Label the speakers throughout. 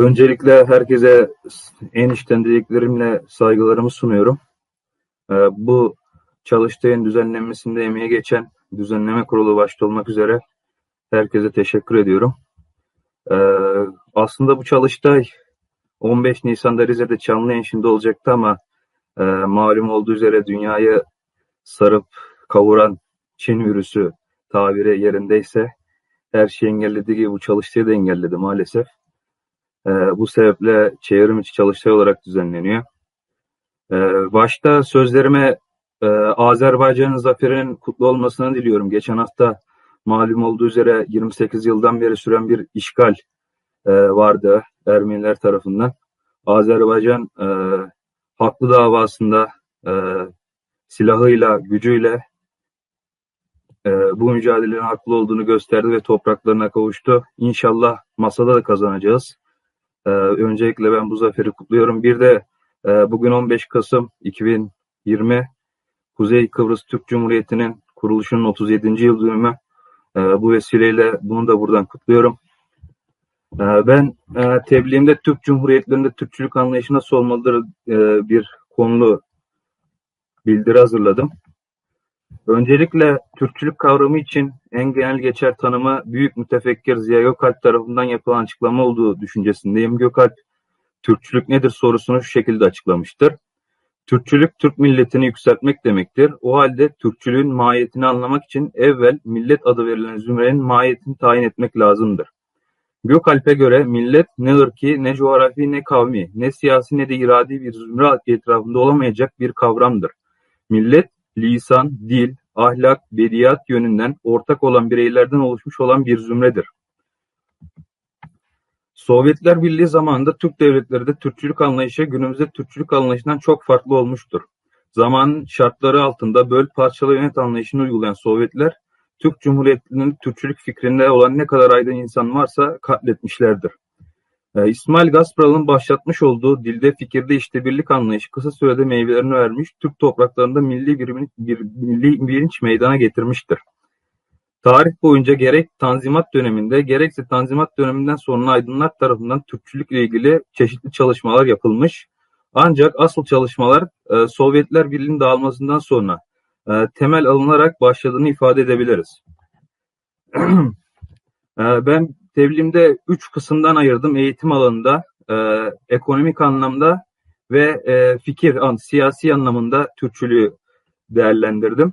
Speaker 1: öncelikle herkese en içten dileklerimle saygılarımı sunuyorum. Ee, bu çalıştayın düzenlenmesinde emeğe geçen düzenleme kurulu başta olmak üzere herkese teşekkür ediyorum. Ee, aslında bu çalıştay 15 Nisan'da Rize'de yayın olacaktı ama e, malum olduğu üzere dünyayı sarıp kavuran Çin virüsü tabiri yerindeyse her şeyi engellediği gibi bu çalıştayı da engelledi maalesef. E, bu sebeple çevrim içi çalıştay olarak düzenleniyor. E, başta sözlerime e, Azerbaycan'ın zaferinin kutlu olmasını diliyorum. Geçen hafta malum olduğu üzere 28 yıldan beri süren bir işgal e, vardı Ermeniler tarafından. Azerbaycan e, haklı davasında e, silahıyla, gücüyle e, bu mücadelenin haklı olduğunu gösterdi ve topraklarına kavuştu. İnşallah masada da kazanacağız. E, öncelikle ben bu zaferi kutluyorum. Bir de e, bugün 15 Kasım 2020 Kuzey Kıbrıs Türk Cumhuriyeti'nin kuruluşunun 37. yıl dönümü. E, bu vesileyle bunu da buradan kutluyorum. E, ben e, tebliğimde Türk Cumhuriyetlerinde Türkçülük anlayışı nasıl olmalıdır e, bir konulu bildiri hazırladım. Öncelikle Türkçülük kavramı için en genel geçer tanımı büyük mütefekkir Ziya Gökalp tarafından yapılan açıklama olduğu düşüncesindeyim. Gökalp, Türkçülük nedir sorusunu şu şekilde açıklamıştır. Türkçülük, Türk milletini yükseltmek demektir. O halde Türkçülüğün mahiyetini anlamak için evvel millet adı verilen zümrenin mahiyetini tayin etmek lazımdır. Gökalp'e göre millet ne ırki, ne coğrafi, ne kavmi, ne siyasi ne de iradi bir zümre etrafında olamayacak bir kavramdır. Millet, lisan, dil, ahlak, bediyat yönünden ortak olan bireylerden oluşmuş olan bir zümredir. Sovyetler Birliği zamanında Türk devletleri de Türkçülük anlayışı günümüzde Türkçülük anlayışından çok farklı olmuştur. Zamanın şartları altında böl parçalı yönet anlayışını uygulayan Sovyetler, Türk Cumhuriyeti'nin Türkçülük fikrinde olan ne kadar aydın insan varsa katletmişlerdir. Ee, İsmail Gasparal'ın başlatmış olduğu dilde fikirde işte birlik anlayışı kısa sürede meyvelerini vermiş, Türk topraklarında milli bir, bir milli bilinç meydana getirmiştir. Tarih boyunca gerek Tanzimat döneminde gerekse Tanzimat döneminden sonra aydınlar tarafından Türkçülük ile ilgili çeşitli çalışmalar yapılmış. Ancak asıl çalışmalar e, Sovyetler Birliği'nin dağılmasından sonra e, temel alınarak başladığını ifade edebiliriz. e, ben tebliğimde üç kısımdan ayırdım eğitim alanında, e, ekonomik anlamda ve e, fikir, an, siyasi anlamında Türkçülüğü değerlendirdim.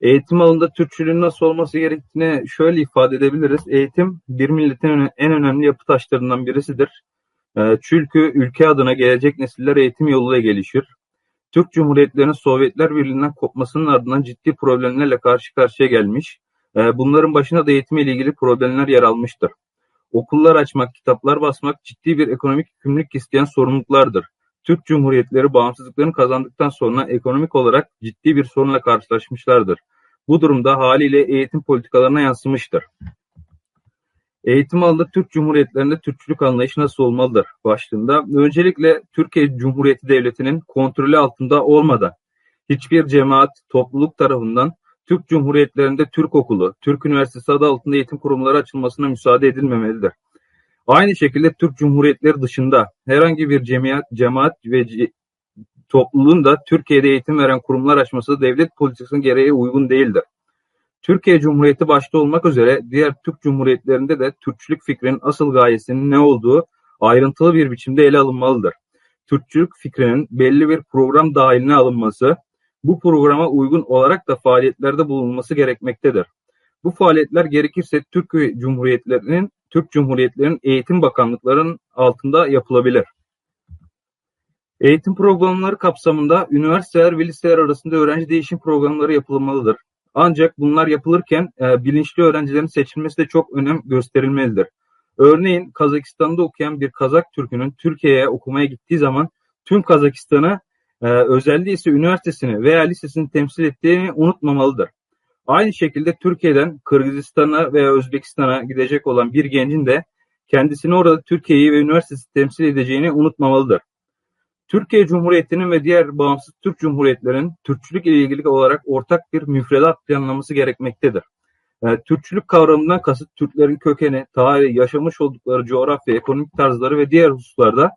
Speaker 1: Eğitim alanında Türkçülüğün nasıl olması gerektiğini şöyle ifade edebiliriz. Eğitim bir milletin en önemli yapı taşlarından birisidir. E, çünkü ülke adına gelecek nesiller eğitim yoluyla gelişir. Türk Cumhuriyetlerinin Sovyetler Birliği'nden kopmasının ardından ciddi problemlerle karşı karşıya gelmiş. E, bunların başında da eğitim ile ilgili problemler yer almıştır. Okullar açmak, kitaplar basmak ciddi bir ekonomik yükümlülük isteyen sorumluluklardır. Türk Cumhuriyetleri bağımsızlıklarını kazandıktan sonra ekonomik olarak ciddi bir sorunla karşılaşmışlardır. Bu durumda haliyle eğitim politikalarına yansımıştır. Eğitim alanında Türk Cumhuriyetlerinde Türkçülük anlayışı nasıl olmalıdır başlığında. Öncelikle Türkiye Cumhuriyeti Devleti'nin kontrolü altında olmadan hiçbir cemaat, topluluk tarafından Türk Cumhuriyetlerinde Türk Okulu, Türk Üniversitesi adı altında eğitim kurumları açılmasına müsaade edilmemelidir. Aynı şekilde Türk Cumhuriyetleri dışında herhangi bir cemiyet, cemaat ve topluluğun da Türkiye'de eğitim veren kurumlar açması devlet politikasının gereği uygun değildir. Türkiye Cumhuriyeti başta olmak üzere diğer Türk Cumhuriyetlerinde de Türkçülük fikrinin asıl gayesinin ne olduğu ayrıntılı bir biçimde ele alınmalıdır. Türkçülük fikrinin belli bir program dahiline alınması, bu programa uygun olarak da faaliyetlerde bulunması gerekmektedir. Bu faaliyetler gerekirse Türk Cumhuriyetlerinin Türk Cumhuriyetlerinin eğitim bakanlıklarının altında yapılabilir. Eğitim programları kapsamında üniversiteler ve liseler arasında öğrenci değişim programları yapılmalıdır. Ancak bunlar yapılırken e, bilinçli öğrencilerin seçilmesi de çok önem gösterilmelidir. Örneğin Kazakistan'da okuyan bir Kazak Türk'ünün Türkiye'ye okumaya gittiği zaman tüm Kazakistan'ı e, özelliği ise üniversitesini veya lisesini temsil ettiğini unutmamalıdır. Aynı şekilde Türkiye'den Kırgızistan'a veya Özbekistan'a gidecek olan bir gencin de kendisini orada Türkiye'yi ve üniversitesi temsil edeceğini unutmamalıdır. Türkiye Cumhuriyeti'nin ve diğer bağımsız Türk Cumhuriyetlerinin Türkçülük ile ilgili olarak ortak bir müfredat planlaması gerekmektedir. E, Türkçülük kavramından kasıt Türklerin kökeni, tarihi, yaşamış oldukları coğrafya, ekonomik tarzları ve diğer hususlarda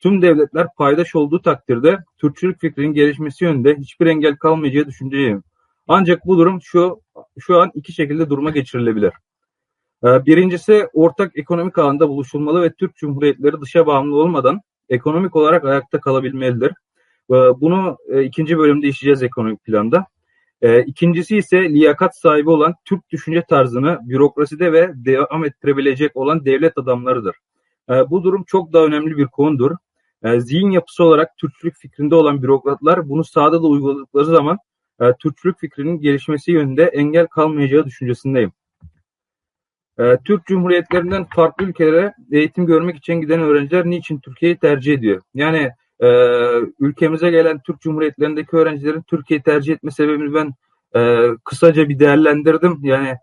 Speaker 1: tüm devletler paydaş olduğu takdirde Türkçülük fikrinin gelişmesi yönünde hiçbir engel kalmayacağı düşünceyim. Ancak bu durum şu şu an iki şekilde duruma geçirilebilir. E, birincisi ortak ekonomik alanda buluşulmalı ve Türk Cumhuriyetleri dışa bağımlı olmadan ekonomik olarak ayakta kalabilmelidir. E, bunu e, ikinci bölümde işleyeceğiz ekonomik planda. E, ikincisi ise liyakat sahibi olan Türk düşünce tarzını bürokraside ve devam ettirebilecek olan devlet adamlarıdır. E, bu durum çok daha önemli bir konudur. E, zihin yapısı olarak Türkçülük fikrinde olan bürokratlar bunu sahada da uyguladıkları zaman e, Türkçülük fikrinin gelişmesi yönünde engel kalmayacağı düşüncesindeyim. E, Türk Cumhuriyetlerinden farklı ülkelere eğitim görmek için giden öğrenciler niçin Türkiye'yi tercih ediyor? Yani e, ülkemize gelen Türk Cumhuriyetlerindeki öğrencilerin Türkiye'yi tercih etme sebebini ben e, kısaca bir değerlendirdim. Yani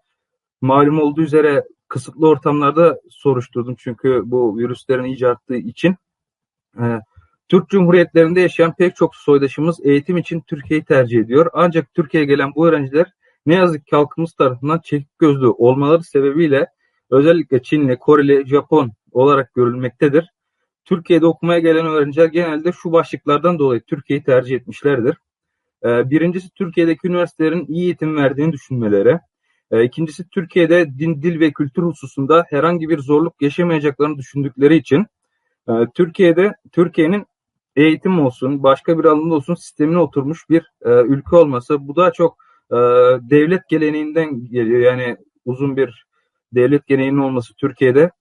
Speaker 1: malum olduğu üzere kısıtlı ortamlarda soruşturdum çünkü bu virüslerin iyice arttığı için. E, Türk Cumhuriyetlerinde yaşayan pek çok soydaşımız eğitim için Türkiye'yi tercih ediyor. Ancak Türkiye'ye gelen bu öğrenciler ne yazık ki halkımız tarafından çekik gözlü olmaları sebebiyle özellikle Çinli, Koreli, Japon olarak görülmektedir. Türkiye'de okumaya gelen öğrenciler genelde şu başlıklardan dolayı Türkiye'yi tercih etmişlerdir. Ee, birincisi Türkiye'deki üniversitelerin iyi eğitim verdiğini düşünmeleri. Ee, ikincisi Türkiye'de din, dil ve kültür hususunda herhangi bir zorluk yaşamayacaklarını düşündükleri için e, Türkiye'de Türkiye'nin eğitim olsun, başka bir alanda olsun sistemine oturmuş bir e, ülke olması. Bu daha çok e, devlet geleneğinden geliyor. Yani uzun bir devlet geleneğinin olması Türkiye'de.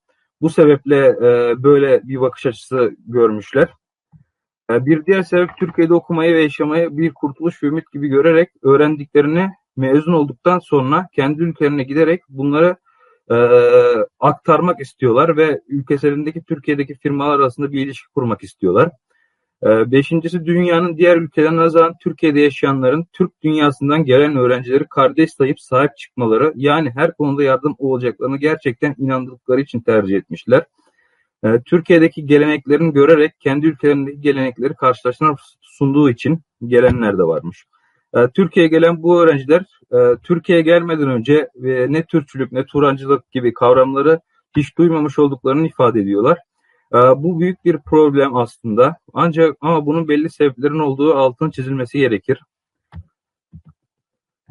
Speaker 1: Bu sebeple e, böyle bir bakış açısı görmüşler. E, bir diğer sebep Türkiye'de okumayı ve yaşamayı bir kurtuluş ve ümit gibi görerek öğrendiklerini mezun olduktan sonra kendi ülkelerine giderek bunları e, aktarmak istiyorlar ve ülkelerindeki Türkiye'deki firmalar arasında bir ilişki kurmak istiyorlar. Ee, beşincisi dünyanın diğer ülkelerine nazaran Türkiye'de yaşayanların Türk dünyasından gelen öğrencileri kardeş sayıp sahip çıkmaları yani her konuda yardım olacaklarını gerçekten inandıkları için tercih etmişler. Ee, Türkiye'deki geleneklerini görerek kendi ülkelerindeki gelenekleri karşılaştırma sunduğu için gelenler de varmış. Ee, Türkiye'ye gelen bu öğrenciler e, Türkiye'ye gelmeden önce ne Türkçülük ne Turancılık gibi kavramları hiç duymamış olduklarını ifade ediyorlar. Ee, bu büyük bir problem aslında. Ancak ama bunun belli sebeplerin olduğu altın çizilmesi gerekir.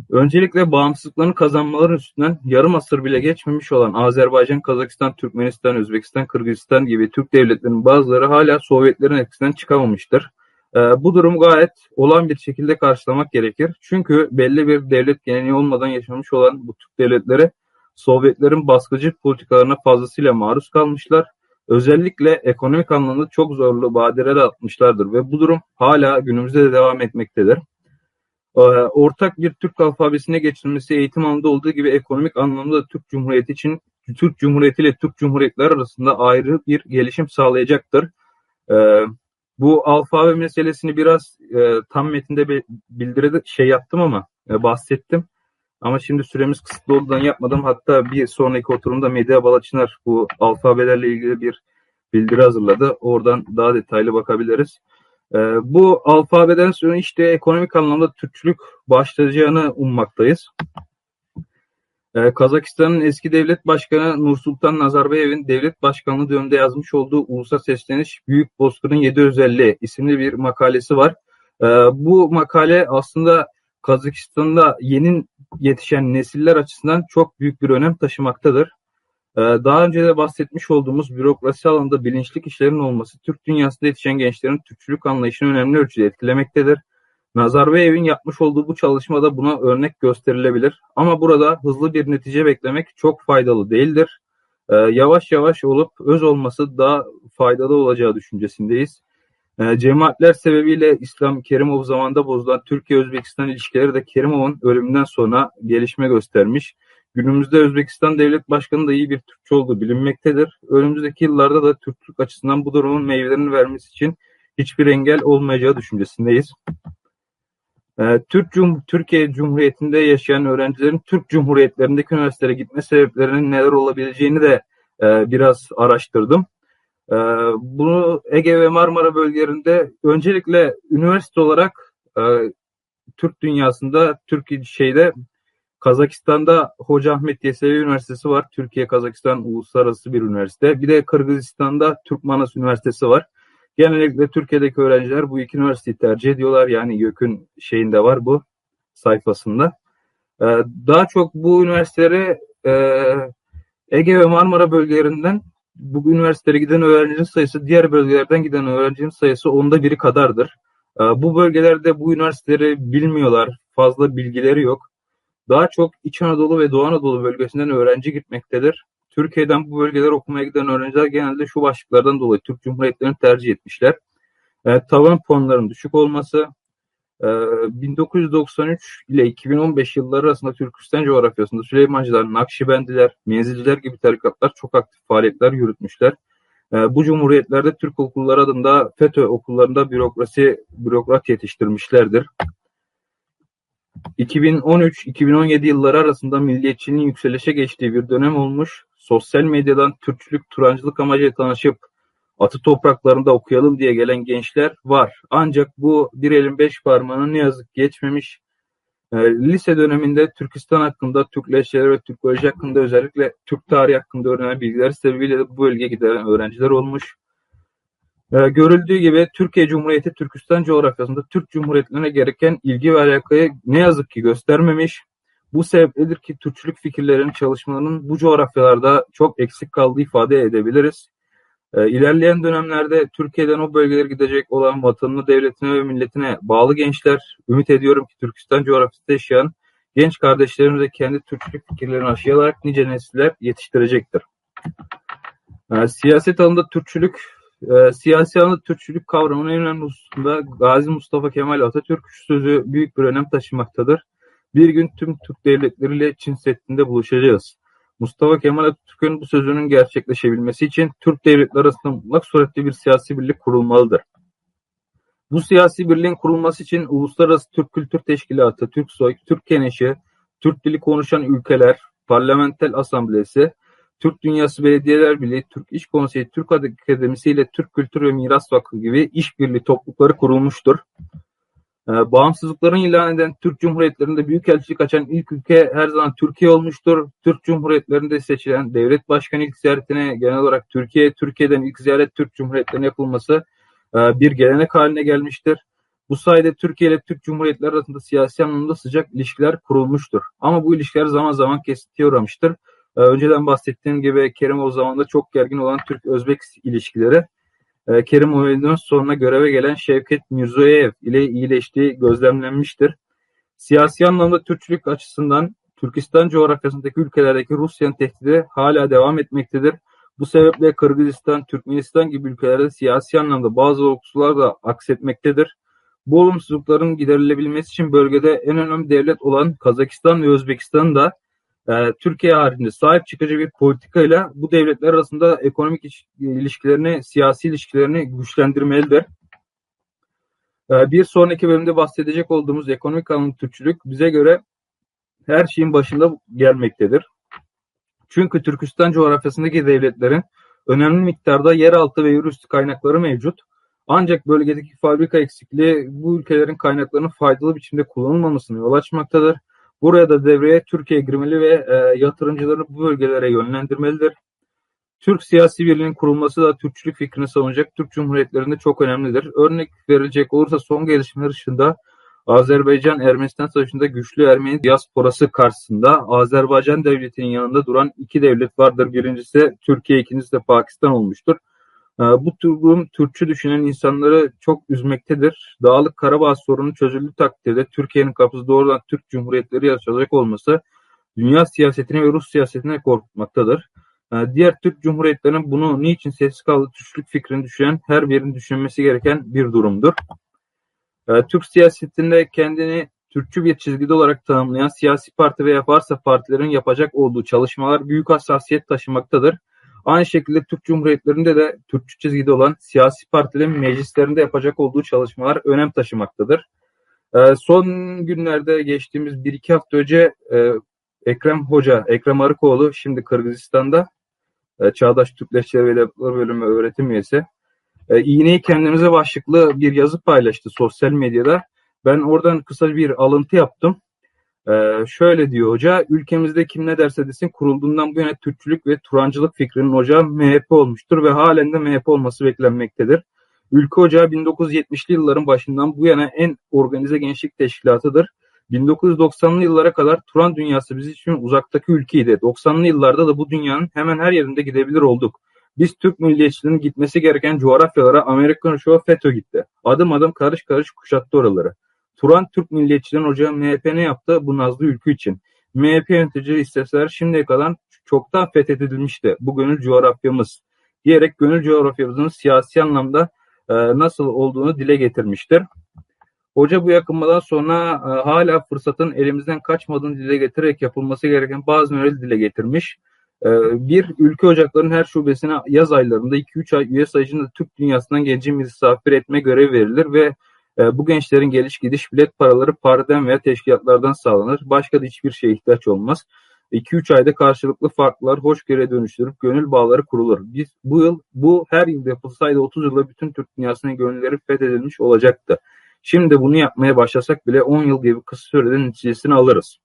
Speaker 1: Öncelikle bağımsızlıklarını kazanmaları üstünden yarım asır bile geçmemiş olan Azerbaycan, Kazakistan, Türkmenistan, Özbekistan, Kırgızistan gibi Türk devletlerinin bazıları hala Sovyetlerin etkisinden çıkamamıştır. Ee, bu durumu gayet olan bir şekilde karşılamak gerekir. Çünkü belli bir devlet geleneği olmadan yaşamış olan bu Türk devletleri Sovyetlerin baskıcı politikalarına fazlasıyla maruz kalmışlar özellikle ekonomik anlamda çok zorlu badireler atmışlardır ve bu durum hala günümüzde de devam etmektedir. Ee, ortak bir Türk alfabesine geçirilmesi eğitim alanında olduğu gibi ekonomik anlamda Türk Cumhuriyeti için Türk Cumhuriyeti ile Türk Cumhuriyetler arasında ayrı bir gelişim sağlayacaktır. Ee, bu alfabe meselesini biraz e, tam metinde bildiride şey yaptım ama e, bahsettim. Ama şimdi süremiz kısıtlı olduğundan yapmadım. Hatta bir sonraki oturumda Medya Balaçınar bu alfabelerle ilgili bir bildiri hazırladı. Oradan daha detaylı bakabiliriz. Ee, bu alfabeden sonra işte ekonomik anlamda Türkçülük başlayacağını ummaktayız. Ee, Kazakistan'ın eski devlet başkanı Nursultan Nazarbayev'in devlet başkanlığı döneminde yazmış olduğu Ulusal Sesleniş Büyük Bozkır'ın Yedi Özelliği isimli bir makalesi var. Ee, bu makale aslında Kazakistan'da yeni yetişen nesiller açısından çok büyük bir önem taşımaktadır. Ee, daha önce de bahsetmiş olduğumuz bürokrasi alanında bilinçli kişilerin olması Türk dünyasında yetişen gençlerin Türkçülük anlayışını önemli ölçüde etkilemektedir. Nazarbayev'in yapmış olduğu bu çalışmada buna örnek gösterilebilir. Ama burada hızlı bir netice beklemek çok faydalı değildir. Ee, yavaş yavaş olup öz olması daha faydalı olacağı düşüncesindeyiz. E, cemaatler sebebiyle İslam Kerimov zamanında bozulan Türkiye-Özbekistan ilişkileri de Kerimov'un ölümünden sonra gelişme göstermiş. Günümüzde Özbekistan Devlet Başkanı da iyi bir Türkçe olduğu bilinmektedir. Önümüzdeki yıllarda da Türklük açısından bu durumun meyvelerini vermesi için hiçbir engel olmayacağı düşüncesindeyiz. Ee, Türk Cum Türkiye Cumhuriyeti'nde yaşayan öğrencilerin Türk Cumhuriyetlerindeki üniversitelere gitme sebeplerinin neler olabileceğini de e, biraz araştırdım. Ee, bunu Ege ve Marmara bölgelerinde öncelikle üniversite olarak e, Türk dünyasında, Türk şeyde Kazakistan'da Hoca Ahmet Yesevi Üniversitesi var. Türkiye-Kazakistan uluslararası bir üniversite. Bir de Kırgızistan'da Türkmanas Üniversitesi var. Genellikle Türkiye'deki öğrenciler bu iki üniversiteyi tercih ediyorlar. Yani YÖK'ün şeyinde var bu sayfasında. Ee, daha çok bu üniversitelere e, Ege ve Marmara bölgelerinden bu üniversitelere giden öğrencinin sayısı diğer bölgelerden giden öğrencinin sayısı onda biri kadardır. Ee, bu bölgelerde bu üniversiteleri bilmiyorlar, fazla bilgileri yok. Daha çok İç Anadolu ve Doğu Anadolu bölgesinden öğrenci gitmektedir. Türkiye'den bu bölgelere okumaya giden öğrenciler genelde şu başlıklardan dolayı Türk Cumhuriyetlerini tercih etmişler. E, tavan puanların düşük olması, e, 1993 ile 2015 yılları arasında Türkistan coğrafyasında Süleymancılar, Nakşibendiler, Menzilciler gibi tarikatlar çok aktif faaliyetler yürütmüş,ler E, bu cumhuriyetlerde Türk okulları adında FETÖ okullarında bürokrasi bürokrat yetiştirmişlerdir. 2013-2017 yılları arasında milliyetçiliğin yükselişe geçtiği bir dönem olmuş, sosyal medyadan Türkçülük, Turancılık amacıyla tanışıp atı topraklarında okuyalım diye gelen gençler var. Ancak bu bir elin beş parmağını ne yazık geçmemiş. E, lise döneminde Türkistan hakkında, Türkleşleri ve Türkoloji hakkında özellikle Türk tarihi hakkında öğrenen bilgiler sebebiyle de bu bölgeye giden öğrenciler olmuş. E, görüldüğü gibi Türkiye Cumhuriyeti Türkistan coğrafyasında Türk Cumhuriyetlerine gereken ilgi ve alakayı ne yazık ki göstermemiş. Bu sebepledir ki Türkçülük fikirlerinin çalışmalarının bu coğrafyalarda çok eksik kaldığı ifade edebiliriz. E, ilerleyen dönemlerde Türkiye'den o bölgelere gidecek olan vatanını, devletine ve milletine bağlı gençler, ümit ediyorum ki Türkistan coğrafyasında yaşayan genç kardeşlerimiz de kendi Türkçülük fikirlerini aşılayarak nice nesiller yetiştirecektir. E, siyaset alanında Türkçülük e, siyasi alanda Türkçülük kavramının en önemli hususunda Gazi Mustafa Kemal Atatürk sözü büyük bir önem taşımaktadır. Bir gün tüm Türk devletleriyle Çin Seddi'nde buluşacağız. Mustafa Kemal Atatürk'ün bu sözünün gerçekleşebilmesi için Türk devletleri arasında mutlak surette bir siyasi birlik kurulmalıdır. Bu siyasi birliğin kurulması için Uluslararası Türk Kültür Teşkilatı, TÜRKSOY, Türk Keneşi, Türk dili konuşan ülkeler, Parlamentel Asamblesi, Türk Dünyası Belediyeler Birliği, Türk İş Konseyi, Türk Akademisi ile Türk Kültür ve Miras Vakfı gibi işbirliği toplulukları kurulmuştur. Ee, bağımsızlıkların ilan eden Türk Cumhuriyetlerinde büyükelçilik açan ilk ülke her zaman Türkiye olmuştur. Türk Cumhuriyetlerinde seçilen devlet başkanı ilk ziyaretine genel olarak Türkiye, Türkiye'den ilk ziyaret Türk Cumhuriyetlerine yapılması e, bir gelenek haline gelmiştir. Bu sayede Türkiye ile Türk Cumhuriyetleri arasında siyasi anlamda sıcak ilişkiler kurulmuştur. Ama bu ilişkiler zaman zaman kesintiye uğramıştır. Ee, önceden bahsettiğim gibi Kerim o zamanda çok gergin olan Türk-Özbek ilişkileri e, Kerim Kerimov sonra göreve gelen Şevket Mirzoyev ile iyileştiği gözlemlenmiştir. Siyasi anlamda Türkçülük açısından Türkistan coğrafyasındaki ülkelerdeki Rusya'nın tehdidi hala devam etmektedir. Bu sebeple Kırgızistan, Türkmenistan gibi ülkelerde siyasi anlamda bazı olumsuzluklar da aksetmektedir. Bu olumsuzlukların giderilebilmesi için bölgede en önemli devlet olan Kazakistan ve Özbekistan'ın da e, Türkiye haricinde sahip çıkıcı bir politikayla bu devletler arasında ekonomik ilişkilerini, siyasi ilişkilerini güçlendirmelidir. E, bir sonraki bölümde bahsedecek olduğumuz ekonomik anlamda Türkçülük bize göre her şeyin başında gelmektedir. Çünkü Türkistan coğrafyasındaki devletlerin önemli miktarda yeraltı ve yerüstü kaynakları mevcut. Ancak bölgedeki fabrika eksikliği bu ülkelerin kaynaklarının faydalı biçimde kullanılmamasını yol açmaktadır. Buraya da devreye Türkiye girmeli ve e, yatırımcıları bu bölgelere yönlendirmelidir. Türk siyasi birliğinin kurulması da Türkçülük fikrini savunacak Türk Cumhuriyetlerinde çok önemlidir. Örnek verilecek olursa son gelişmeler dışında Azerbaycan-Ermenistan savaşında güçlü Ermeni diasporası karşısında Azerbaycan devletinin yanında duran iki devlet vardır. Birincisi Türkiye, ikincisi de Pakistan olmuştur. Ee, bu durum Türkçü düşünen insanları çok üzmektedir. Dağlık Karabağ sorunu çözüldüğü takdirde Türkiye'nin kapısı doğrudan Türk Cumhuriyetleri açılacak olması dünya siyasetini ve Rus siyasetini korkutmaktadır. Ee, diğer Türk Cumhuriyetlerinin bunu niçin sessiz kaldığı Türkçülük fikrini düşünen her birinin düşünmesi gereken bir durumdur. Ee, Türk siyasetinde kendini Türkçü bir çizgide olarak tanımlayan siyasi parti veya varsa partilerin yapacak olduğu çalışmalar büyük hassasiyet taşımaktadır. Aynı şekilde Türk Cumhuriyetlerinde de Türkçü çizgide olan siyasi partilerin meclislerinde yapacak olduğu çalışmalar önem taşımaktadır. E, son günlerde geçtiğimiz bir iki hafta önce e, Ekrem Hoca, Ekrem Arıkoğlu şimdi Kırgızistan'da e, Çağdaş Türkleşçiler ve Edebiyatları Bölümü öğretim üyesi. E, İğneyi kendimize başlıklı bir yazı paylaştı sosyal medyada. Ben oradan kısa bir alıntı yaptım. Ee, şöyle diyor hoca, ülkemizde kim ne derse desin kurulduğundan bu yana Türkçülük ve Turancılık fikrinin ocağı MHP olmuştur ve halen de MHP olması beklenmektedir. Ülke Ocağı 1970'li yılların başından bu yana en organize gençlik teşkilatıdır. 1990'lı yıllara kadar Turan dünyası bizim için uzaktaki ülkeydi. 90'lı yıllarda da bu dünyanın hemen her yerinde gidebilir olduk. Biz Türk milliyetçilerinin gitmesi gereken coğrafyalara Amerikan uşağı FETÖ gitti. Adım adım karış karış kuşattı oraları. Turan Türk milliyetçilerin ocağı MHP ne yaptı bu nazlı ülkü için? MHP yöneticileri isteseler şimdiye kadar çoktan fethedilmişti bu gönül coğrafyamız diyerek gönül coğrafyamızın siyasi anlamda e, nasıl olduğunu dile getirmiştir. Hoca bu yakınmadan sonra e, hala fırsatın elimizden kaçmadığını dile getirerek yapılması gereken bazı öneri dile getirmiş. E, bir, ülke ocaklarının her şubesine yaz aylarında 2-3 ay üye sayıcında Türk dünyasından genci misafir etme görevi verilir ve bu gençlerin geliş gidiş bilet paraları pariden veya teşkilatlardan sağlanır. Başka da hiçbir şeye ihtiyaç olmaz. 2-3 ayda karşılıklı farklar hoşgörüye dönüştürüp gönül bağları kurulur. Biz bu yıl bu her yıl yapılsaydı 30 yılda bütün Türk dünyasının gönülleri fethedilmiş olacaktı. Şimdi bunu yapmaya başlasak bile 10 yıl gibi kısa sürede neticesini alırız.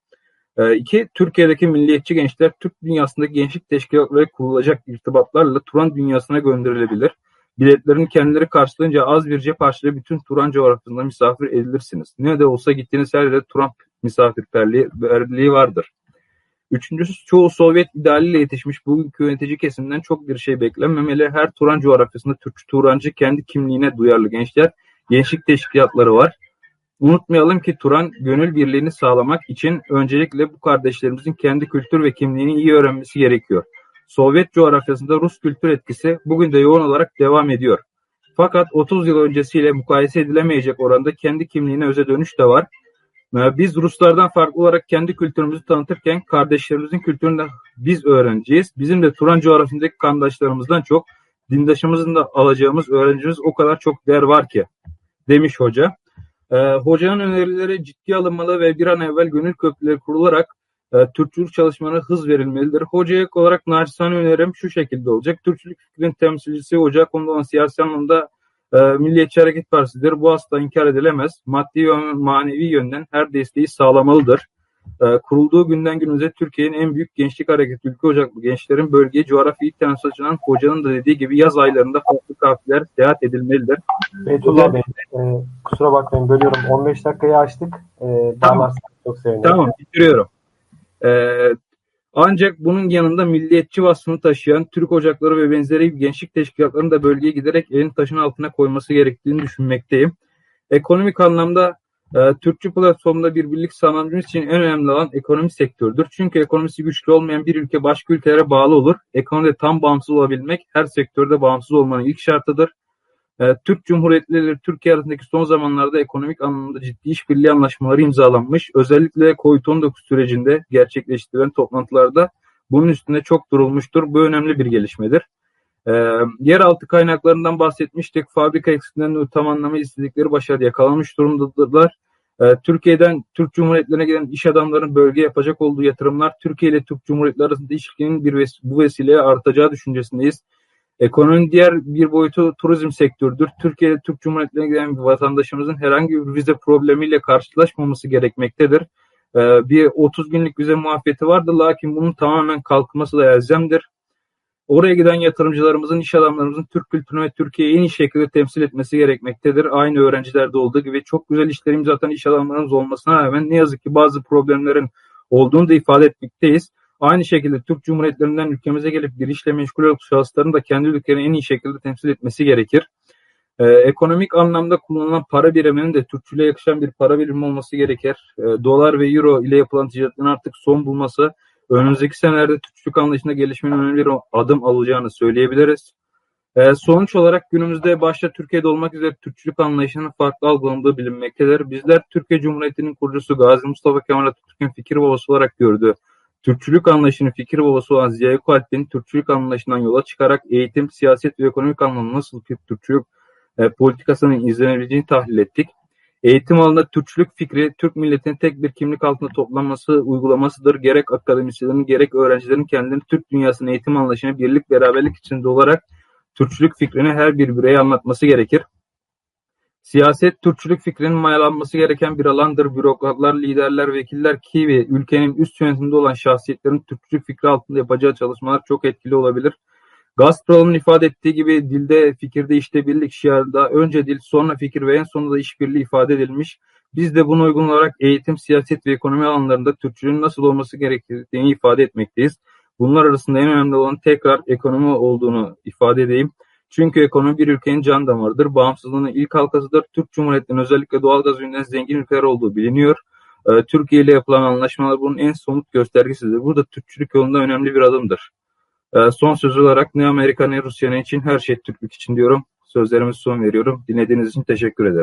Speaker 1: E, Türkiye'deki milliyetçi gençler Türk dünyasındaki gençlik teşkilatları kurulacak irtibatlarla Turan dünyasına gönderilebilir. Biletlerin kendileri karşılayınca az bir cep harçlığıyla bütün Turan coğrafyasında misafir edilirsiniz. Ne de olsa gittiğiniz her yerde Turan misafirperliği vardır. Üçüncüsü çoğu Sovyet idealiyle yetişmiş bugünkü yönetici kesimden çok bir şey beklenmemeli. Her Turan coğrafyasında Türkçü Turancı kendi kimliğine duyarlı gençler, gençlik teşkilatları var. Unutmayalım ki Turan gönül birliğini sağlamak için öncelikle bu kardeşlerimizin kendi kültür ve kimliğini iyi öğrenmesi gerekiyor. Sovyet coğrafyasında Rus kültür etkisi bugün de yoğun olarak devam ediyor. Fakat 30 yıl öncesiyle mukayese edilemeyecek oranda kendi kimliğine öze dönüş de var. Ee, biz Ruslardan farklı olarak kendi kültürümüzü tanıtırken kardeşlerimizin kültürünü biz öğreneceğiz. Bizim de Turan coğrafyasındaki kardeşlerimizden çok dindaşımızın da alacağımız öğrencimiz o kadar çok değer var ki demiş hoca. Ee, hocanın önerileri ciddi alınmalı ve bir an evvel gönül köprüleri kurularak Türkçülük çalışmalarına hız verilmelidir. Hocaya olarak naçizane önerim şu şekilde olacak. Türkçülük fikrinin temsilcisi hoca konuda olan siyasi anlamda e, Milliyetçi Hareket Partisi'dir. Bu asla inkar edilemez. Maddi ve manevi yönden her desteği sağlamalıdır. E, kurulduğu günden günümüze Türkiye'nin en büyük gençlik hareketi ülke ocaklı gençlerin bölgeye coğrafi temsil açılan hocanın da dediği gibi yaz aylarında farklı kafiler seyahat edilmelidir.
Speaker 2: Beytullah Bey, e, kusura bakmayın bölüyorum. 15 dakikayı açtık. E, tamam. çok sevinirim.
Speaker 1: Tamam, bitiriyorum. Ee, ancak bunun yanında milliyetçi vasfını taşıyan Türk Ocakları ve benzeri gençlik teşkilatlarının da bölgeye giderek elin taşın altına koyması gerektiğini düşünmekteyim. Ekonomik anlamda e, Türkçü platformda bir birlik sağlamamız için en önemli alan ekonomi sektörüdür. Çünkü ekonomisi güçlü olmayan bir ülke başka ülkelere bağlı olur. Ekonomide tam bağımsız olabilmek her sektörde bağımsız olmanın ilk şartıdır. E, Türk Cumhuriyetleri Türkiye arasındaki son zamanlarda ekonomik anlamda ciddi işbirliği anlaşmaları imzalanmış. Özellikle COVID-19 sürecinde gerçekleştirilen toplantılarda bunun üstünde çok durulmuştur. Bu önemli bir gelişmedir. E, yeraltı kaynaklarından bahsetmiştik. Fabrika eksikliğinden tam anlamı istedikleri başarı yakalamış durumdadılar. E, Türkiye'den Türk Cumhuriyetlerine giden iş adamlarının bölge yapacak olduğu yatırımlar Türkiye ile Türk Cumhuriyetleri arasında ilişkinin bir ves bu vesileyle artacağı düşüncesindeyiz. Ekonominin diğer bir boyutu turizm sektörüdür. Türkiye'de Türk Cumhuriyeti'ne giden bir vatandaşımızın herhangi bir vize problemiyle karşılaşmaması gerekmektedir. Ee, bir 30 günlük vize muafiyeti vardı lakin bunun tamamen kalkması da elzemdir. Oraya giden yatırımcılarımızın, iş adamlarımızın Türk kültürünü ve Türkiye'yi en iyi şekilde temsil etmesi gerekmektedir. Aynı öğrencilerde olduğu gibi çok güzel işlerimiz zaten iş adamlarımız olmasına rağmen ne yazık ki bazı problemlerin olduğunu da ifade etmekteyiz. Aynı şekilde Türk Cumhuriyetlerinden ülkemize gelip bir işle meşgul olan şahısların da kendi ülkelerini en iyi şekilde temsil etmesi gerekir. Ee, ekonomik anlamda kullanılan para biriminin de Türkçülüğe yakışan bir para birimi olması gerekir. Ee, dolar ve euro ile yapılan ticaretin artık son bulması önümüzdeki senelerde Türkçülük anlayışında gelişmenin önemli bir adım alacağını söyleyebiliriz. Ee, sonuç olarak günümüzde başta Türkiye'de olmak üzere Türkçülük anlayışının farklı algılandığı bilinmektedir. Bizler Türkiye Cumhuriyeti'nin kurucusu Gazi Mustafa Kemal Atatürk'ün fikir babası olarak gördüğü Türkçülük anlayışının fikir babası olan Ziya Gökalp'in Türkçülük anlayışından yola çıkarak eğitim, siyaset ve ekonomik anlamda nasıl bir Türkçülük e, politikasının izlenebileceğini tahlil ettik. Eğitim alanında Türkçülük fikri Türk milletinin tek bir kimlik altında toplanması, uygulamasıdır. Gerek akademisyenlerin gerek öğrencilerin kendilerini Türk dünyasının eğitim anlayışına birlik beraberlik içinde olarak Türkçülük fikrini her bir bireye anlatması gerekir. Siyaset, Türkçülük fikrinin mayalanması gereken bir alandır. Bürokratlar, liderler, vekiller ki ve ülkenin üst yönetiminde olan şahsiyetlerin Türkçülük fikri altında yapacağı çalışmalar çok etkili olabilir. Gazprom'un ifade ettiği gibi dilde, fikirde işte birlik şiarında önce dil, sonra fikir ve en sonunda işbirliği ifade edilmiş. Biz de buna uygun olarak eğitim, siyaset ve ekonomi alanlarında Türkçülüğün nasıl olması gerektiğini ifade etmekteyiz. Bunlar arasında en önemli olan tekrar ekonomi olduğunu ifade edeyim. Çünkü ekonomi bir ülkenin can damarıdır. Bağımsızlığının ilk halkasıdır. Türk Cumhuriyeti'nin özellikle doğalgaz ürününden zengin ülkeler olduğu biliniyor. Ee, Türkiye ile yapılan anlaşmalar bunun en somut göstergesidir. Bu da Türkçülük yolunda önemli bir adımdır. Ee, son söz olarak ne Amerika ne Rusya ne için her şey Türklük için diyorum. Sözlerime son veriyorum. Dinlediğiniz için teşekkür ederim.